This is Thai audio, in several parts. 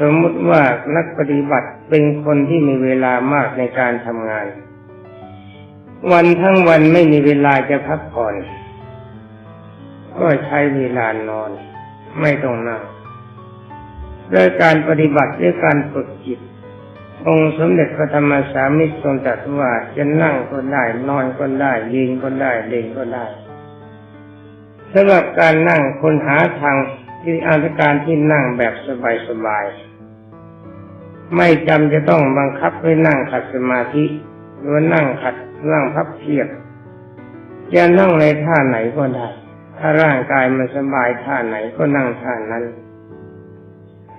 สมมุติว่านักปฏิบัติเป็นคนที่มีเวลามากในการทำงาน วันทั้งวันไม่มีเวลาจะพักผ่อน ก็ใช้เวลานอน ไม่ต้องนั่งด้วยการปฏิบัติด้วยการฝึกจิต องค์สมเด็จพระธรรมสามิตรทรงตรัสว่าจะนั่งก็ได้ นอนก็ได้ ยืนก็ได้เดินก็ได้สำหรับการนั่งคนหาทาง ที่อาการที่นั่งแบบสบายๆ ไม่จำจะต้องบังคับให้นั่งขัดสมาธิ หรือนั่งขัดนั่งพับเพียบจะนั่งในท่าไหนก็ได้ ถ้าร่างกายมันสบายท่าไหนก็นั่งท่านั้น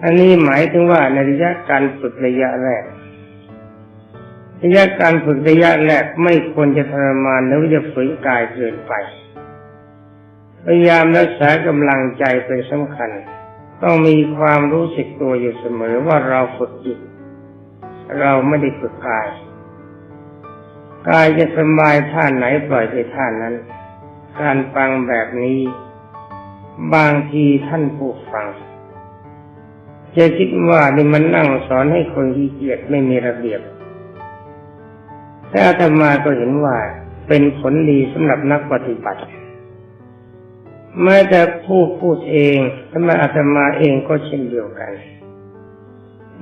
อันนี้หมายถึงว่าในระยะการฝึกระยะแรกระยะการฝึกระยะแรกไม่ควรจะทรมานหรือจะฝืนกายเกินไป พยายามรักษากำลังใจเป็นสำคัญ ต้องมีความรู้สึกตัวอยู่เสมอว่าเราฝึกจิต เราไม่ได้ฝึกกายกายจะสบายท่าไหนปล่อยไปท่านั้น การฟังแบบนี้ บางทีท่านผู้ฟัง จะคิดว่านี่มันนั่งสอนให้คนขี้เกียจไม่มีระเบียบ แต่อาตมาก็เห็นว่าเป็นผลดีสำหรับนักปฏิบัติ แม้แต่ผู้พูดเองธรรมอาตมาเองก็เช่นเดียวกัน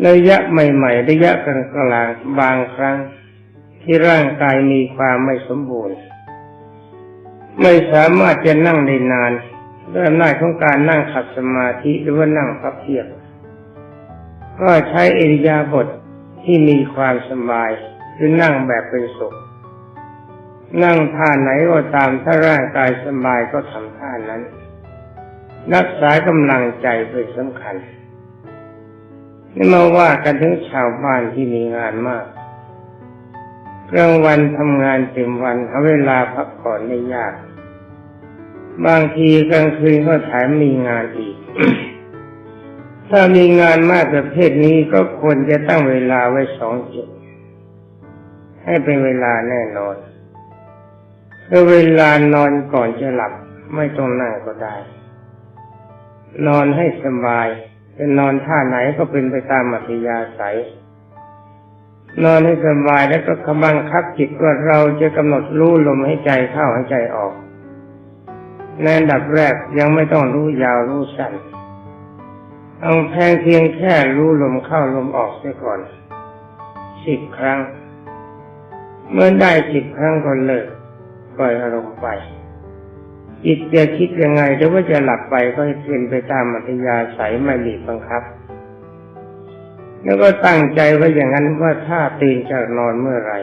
ระยะใหม่ ๆ ระยะกลางๆบางครั้ง ที่ร่างกายมีความไม่สมบูรณ์ ไม่สามารถจะนั่งได้นานด้วยอำนาจของการนั่งขัดสมาธิหรือว่านั่งพับเพียบ ก็ใช้อิริยาบถทที่มีความสบาย คือนั่งแบบเป็นสุข นั่งท่าไหนก็ตามถ้าร่างกายสบายก็ทำท่านั้น รักษากำลังใจเป็นสำคัญนี่มาว่ากันถึงชาวบ้านที่มีงานมากกลางวันทำงานเต็มวันหาเวลาพักผ่อนไม่ยาก บางทีกลางคืนก็แถมมีงานอีก ถ้ามีงานมากประเภทนี้ก็ควรจะตั้งเวลาไว้สองจุดให้เป็นเวลาแน่นอน คือเวลานอนก่อนจะหลับไม่ต้องนั่งก็ได้ นอนให้สบายจะนอนท่าไหนก็เป็นไปตามอัธยาศัย นอนให้สบายแล้วก็กำบังคับจิตว่าเราจะกำหนดรู้ลมให้ใจเข้าให้ใจออกในอันดับแรกยังไม่ต้องรู้ยาวรู้สั้นเอาแพงเพียงแค่รู้ลมเข้าลมออกเสียก่อนสิบครั้ง เมื่อได้สิบครั้งก็เลิก ปล่อยอารมณ์ไปจิตจะคิดยังไงหรือว่าจะหลับไปก็ให้เป็นไปตามอัธยาศัยไม่หลีบังคับ แล้วก็ตั้งใจไว้อย่างนั้นว่าถ้าตื่นจากนอนเมื่อไหร่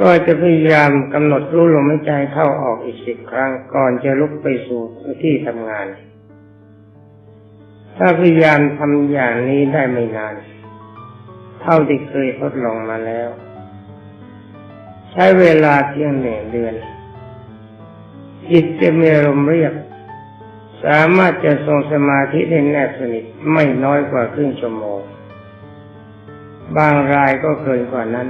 ก็จะพยายามกำหนดรู้ลมหายใจเข้าออกอีกสิบครั้งก่อนจะลุกไปสู่ที่ทำงาน ถ้าพยายามทำอย่างนี้ได้ไม่นาน เท่าที่เคยทดลองมาแล้ว ช้เวลาเพียงหนึ่งเดือนจิตจะมีอารมณ์เรียบ สามารถจะทรงสมาธิได้แนบสนิทไม่น้อยกว่าครึ่งชั่วโมง บางรายก็เกินกว่านั้น